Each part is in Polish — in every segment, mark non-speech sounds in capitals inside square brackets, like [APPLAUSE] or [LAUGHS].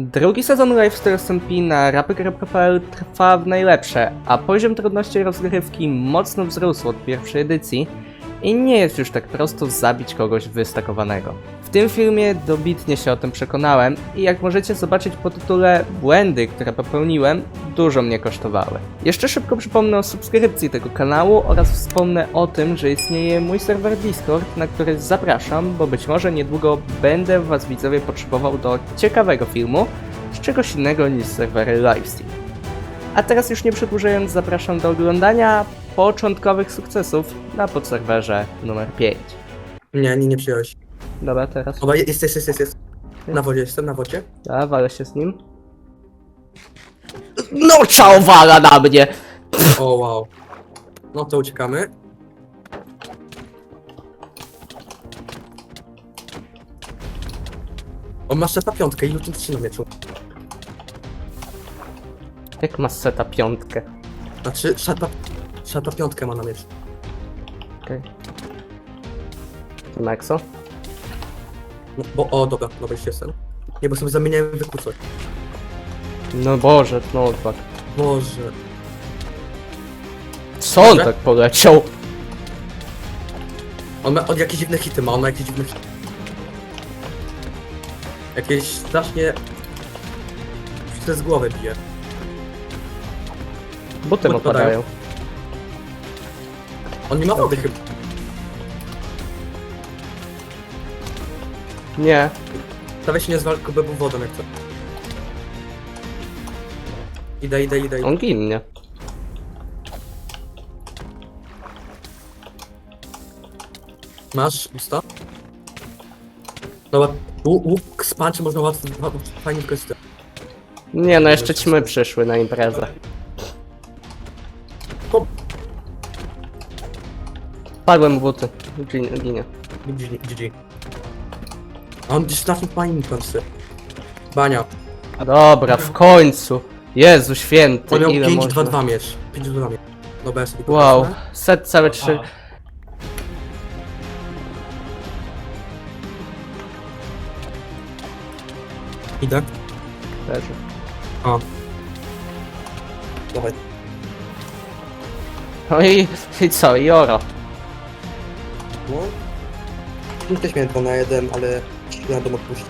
Drugi sezon Lifestyle SMP na rapy.pl trwa w najlepsze, a poziom trudności rozgrywki mocno wzrósł od pierwszej edycji i nie jest już tak prosto zabić kogoś wystakowanego. W tym filmie dobitnie się o tym przekonałem i jak możecie zobaczyć po tytule błędy, które popełniłem, dużo mnie kosztowały. Jeszcze szybko przypomnę o subskrypcji tego kanału oraz wspomnę o tym, że istnieje mój serwer Discord, na który zapraszam, bo być może niedługo będę was widzowie potrzebował do ciekawego filmu, z czegoś innego niż serwery Livestream. A teraz już nie przedłużając, zapraszam do oglądania początkowych sukcesów na podserwerze numer 5. Nie, nie, nie przyjąłeś. Dobra, teraz. Oba, jest, jest, jest, jest, jest. Na wodzie, jestem na wodzie. Ja walę się z nim. No ciao wala na mnie! O, wow. No to uciekamy. On ma seta piątkę i lutin trzy na mieczu. Jak ma seta piątkę. Znaczy, szata, szata piątkę ma na mieczu. Okej. Okay. Maxo? No, bo, o, dobra, dobra, już jestem. Nie, bo sobie zamieniałem wykucać. No Boże, no tak. Boże. Co on Dobrze? tak poleciał? On ma, on jakieś dziwne hity ma, on ma jakieś dziwne hity. Jakieś strasznie... Się z głowy bije. Butem Odpadają. opadają. On nie ma wody chyba. Nie. Dawaj się nie zwal bebu wodą jak to. Idę, idę, idę, idę. On ginie. Masz usta? Dobra, łu- łuk z punch można łatwo, łatwo fajnie wykorzystać. Nie no, jeszcze ćmy przyszły na imprezę. Hop. Padłem w buty. Ginie. ginie. GG. Gdzieś strasznie fajnie kończy. Bania. Dobra, w końcu. Jezu święty, On miał ile można? 5-2-2 miecz. 5-2-2 miecz. Dobra, ja sobie to Wow, set całe trzy. Idę. Leży. A. Dawaj. No i, i co, i oro. No. Nie też miałem 2 na 1, ale ja będę puścić.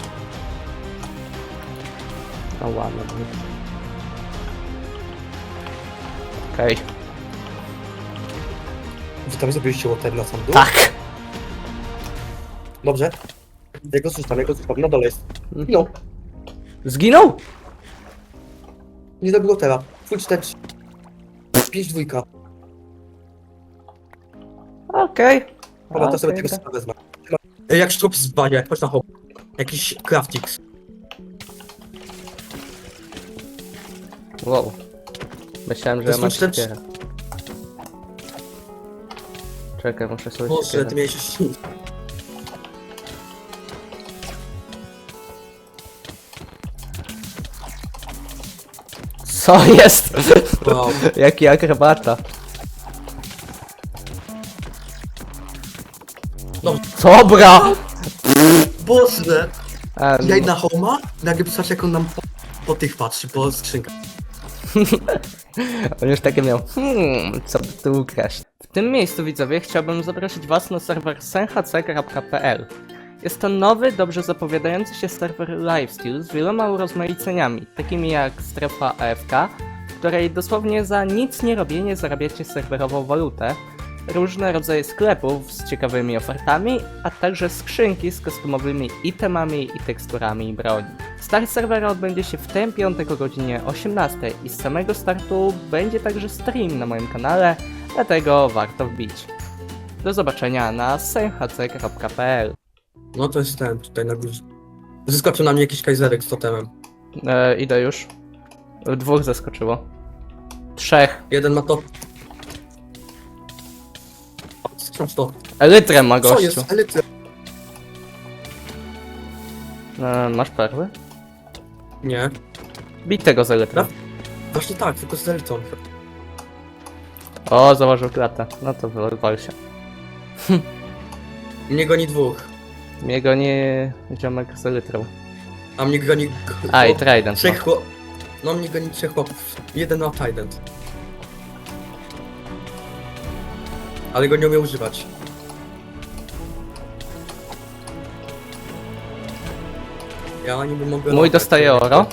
No ładno. Okej, Wy tam zrobiliście łotem na sam dół? tak. Dobrze. Ja go zostawiam, ja go zostawiam. Na dole jest. No. Zginął? Nie zabiło teraz. Full 4. 5 dwójka. Okej. Dobra, to sobie Okej, tego tak. sobie wezmę. Ej, Jak sztrup z banie, chodź na hop. Jakiś craftix. Wow. Myślałem, że To ja są mam cztery- siekierę. Czekaj, muszę sobie Boże, siekierę. ty miałeś. Co jest? Wow. [LAUGHS] Jaki akrobata. No. Dobra! Boże! A, Ja idę na homa, nagle patrz jak on nam po, po tych patrzy, po skrzynkach. On już takie miał, hmm, co by tu ukraść. W tym miejscu, widzowie, chciałbym zaprosić Was na serwer senhc.pl. Jest to nowy, dobrze zapowiadający się serwer lifestyle z wieloma urozmaiceniami, takimi jak strefa AFK, w której dosłownie za nic nie robienie zarabiacie serwerową walutę, różne rodzaje sklepów z ciekawymi ofertami, a także skrzynki z customowymi itemami i teksturami broni. Start serwera odbędzie się w ten piątek o godzinie 18 i z samego startu będzie także stream na moim kanale, dlatego warto wbić. Do zobaczenia na senhc.pl No to jest ten, tutaj na górze. Zyskoczył na mnie jakiś kajzerek z totemem. e, Idę już. Dwóch zaskoczyło. Trzech. Jeden ma to... Skąd to? Elytrę ma Co gościu. jest? Elity. E, masz perły? Nie. Bij tego z elytrą. Właśnie tak, tylko z elitą. O, założył klatę. No to wal się. [LAUGHS] Mnie goni dwóch. Mnie go nie ziomek z elytrą. A mnie goni... g- A, i chłop- Trident. No. Trzech chłop... No mnie goni trzech chłopów. Jeden ma Trident. Ale go nie umie używać. Ja niby mogę... Mój latać, dostaje ale- oro.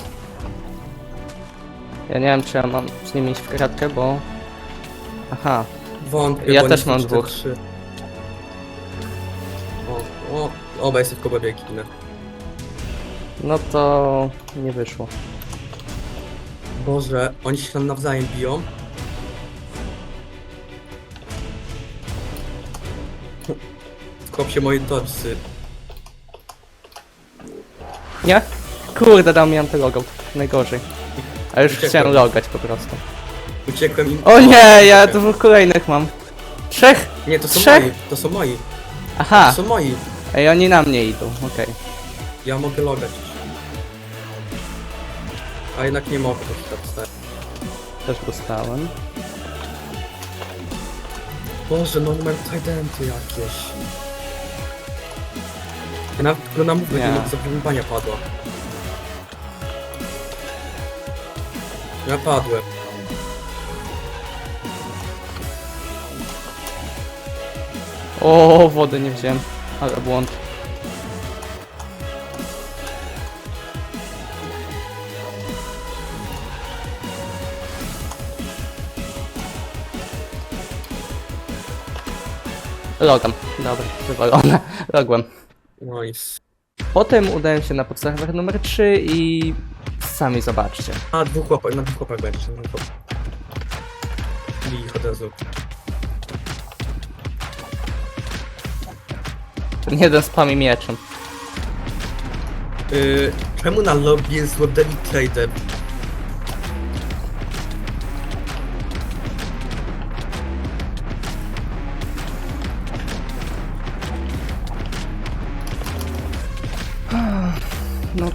Ja nie wiem, czy ja mam z nim iść w kratkę, bo... Aha, Wątpię, Ja bo też mam są dwóch. 4-3. O, o, obaj jest tylko biegnę. no to nie wyszło. Boże, oni się tam nawzajem biją. Kop się moje dorsy. Nie? Kurde, dał mi antylogout. Najgorzej. A już Uciekłem. chciałem logać po prostu. Uciekłem im. O nie, ja dwóch kolejnych mam. Trzech! Nie, to są Trzech? moi, to są moi, Aha! to są moi. Ej, oni na mnie idą, okej. Ja mogę logać. A jednak nie mogę, tak stać. Też dostałem. Boże, no numer tridenty jakieś. Ja nawet go namówię, Nie. nie mogę zapamiętania padła. Ja padłem. O, wody nie wziąłem. Ale błąd. Logam. Dobra, wywalone. Logłem. Nice. Potem udałem się na podserwer numer 3 i sami zobaczcie. A, dwóch chłopak, na dwóch chłopak będzie. na dwóch chłopak. I ich od razu. Ten jeden spami mieczem. Yy, czemu na lobby jest Lordeli Trader?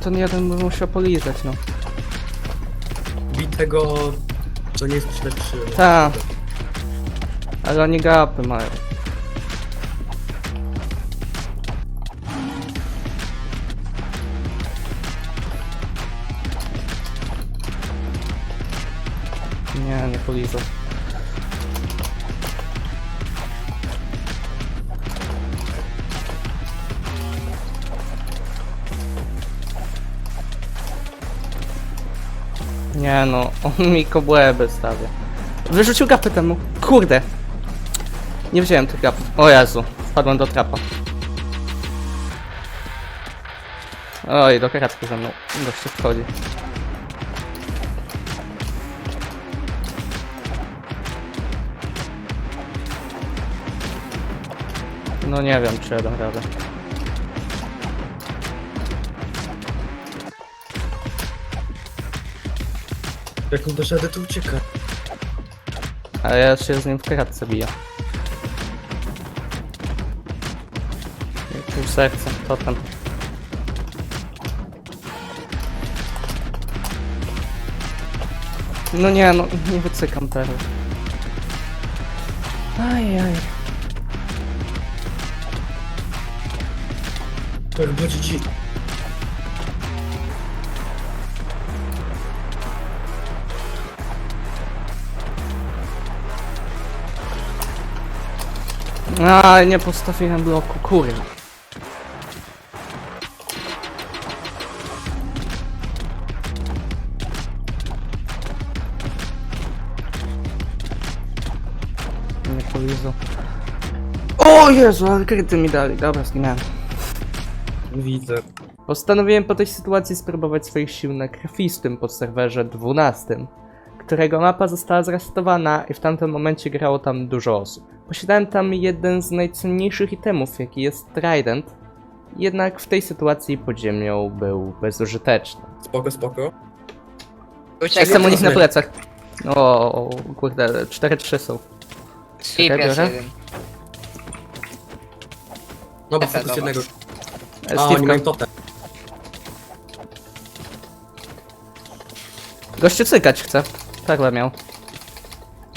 Ten jeden by musiał polizać, no. Bitego, to nie jest źle trzy. Ta. Ale oni gapy mają. Nie, nie polizał. Nie no, on mi kobłęby stawia. Wyrzucił gapy temu. Kurde. Nie wziąłem tych gap. O Jezu, wpadłem do trapa. Oj, do kratki ze mną. Gościu wchodzi. No nie wiem, czy ja radę. Jak on doszedł, to ucieka. Ale ja się z nim w kratce biję. Pół serca, totem. No nie, no nie wycykam teraz. Ajaj. Tak, będzie ci. A, nie postawiłem bloku, kurwa. Nie polizał. O Jezu, ale kryty mi dali. Dobra, zginąłem. Widzę. Postanowiłem po tej sytuacji spróbować swoich sił na krwistym podserwerze 12, którego mapa została zresetowana i w tamtym momencie grało tam dużo osób. Posiadałem tam jeden z najcenniejszych itemów, jaki jest Trident, jednak w tej sytuacji pod ziemią był bezużyteczny. Spoko, spoko. Uciekaj, Jestem u nich na rozumiem. plecach. O, kurde, 4-3 są. Czekaj, biorę. jeden. No bo fokus jednego. E, A, oni Steve'ka. mają totem. Gościu cykać chce. Perłę miał.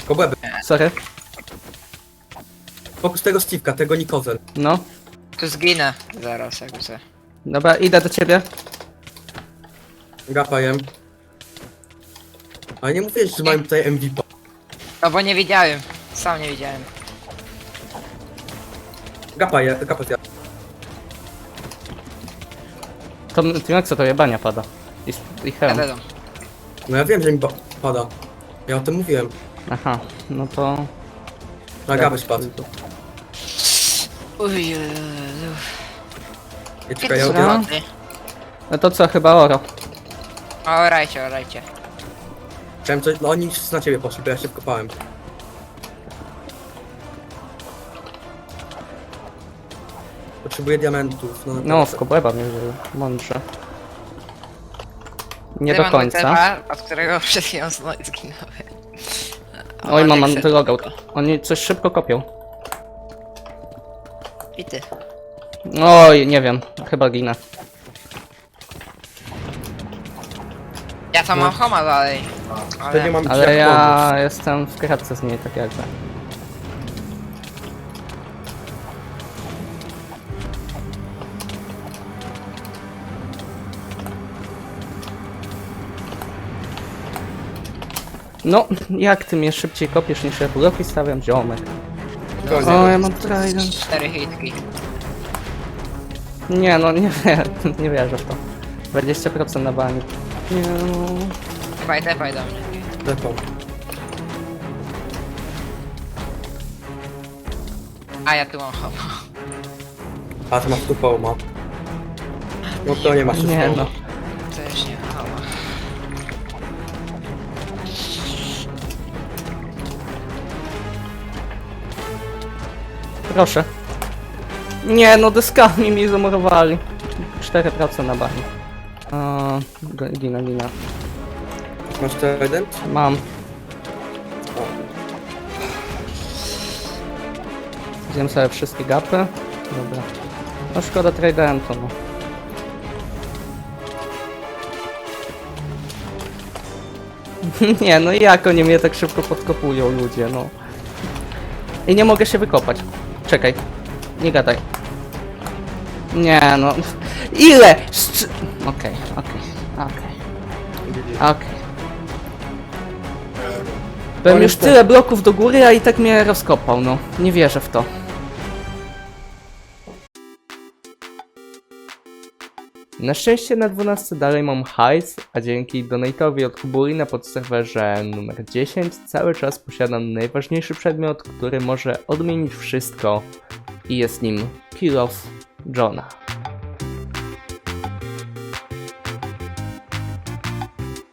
Kobłęby. Sorry. Fokus tego Steve'ka, tego Nikozel. No. Tu zginę zaraz, jakby co. Dobra, idę do ciebie. Gapa jem. Ale nie mówisz, że mają tutaj MVP. No bo nie wiedziałem. Sam nie wiedziałem. Gapa je, gapa zjadł. To ty jak co to jebania pada? I, i Ja hełm. No ja wiem, że mi ba- pada. Ja o tym mówiłem. Aha, no to... Na gapę spadł. Uj. Ja czekaj, ja. No to co, chyba oro. Orajcie, orajcie. Chciałem coś, no oni na ciebie poszli, bo ja się wkopałem. Potrzebuję diamentów. No, No, w mnie wzięły. Mądrze. Nie Ty do końca. Tepa, od którego [LAUGHS] przed chwilą zno- zginąłem. Oj, mam Maciek se- antylogout. Oni coś szybko kopią. I ty. Oj, nie wiem. Chyba ginę. Ja tam No. mam homa dalej. Wtedy Ale... mam Ale jak ja jestem w kratce z niej, tak jakby. No, jak ty mnie szybciej kopiesz niż ja bloki stawiam, ziomek. Koniec. O, ja mam trident. Cztery hitki. Nie no, nie wierzę, [LAUGHS] nie wierzę w to. 20% na bani. Nie no. Tepaj, tepaj do mnie. Lepą. A ja tu mam homa. A ty masz tu ma. No to nie masz tu Nie no. To Proszę. Nie no, deskami mi zamurowali. 4% na bani. Gina, gina. Masz trident? Mam. Zjem sobie wszystkie gapy. Dobra. No szkoda tradentu, no. [LAUGHS] nie, no i jak oni mnie tak szybko podkopują ludzie, no. I nie mogę się wykopać. Czekaj. Nie gadaj. Nie, no. Ile? Szczy- Okej, okej, okej, okej. Byłem już tyle bloków do góry, a i tak mnie rozkopał, no. Nie wierzę w to. Na szczęście na 12 dalej mam hajs, a dzięki donatowi od Kubuli na podserwerze numer 10 cały czas posiadam najważniejszy przedmiot, który może odmienić wszystko i jest nim Kill of Johna.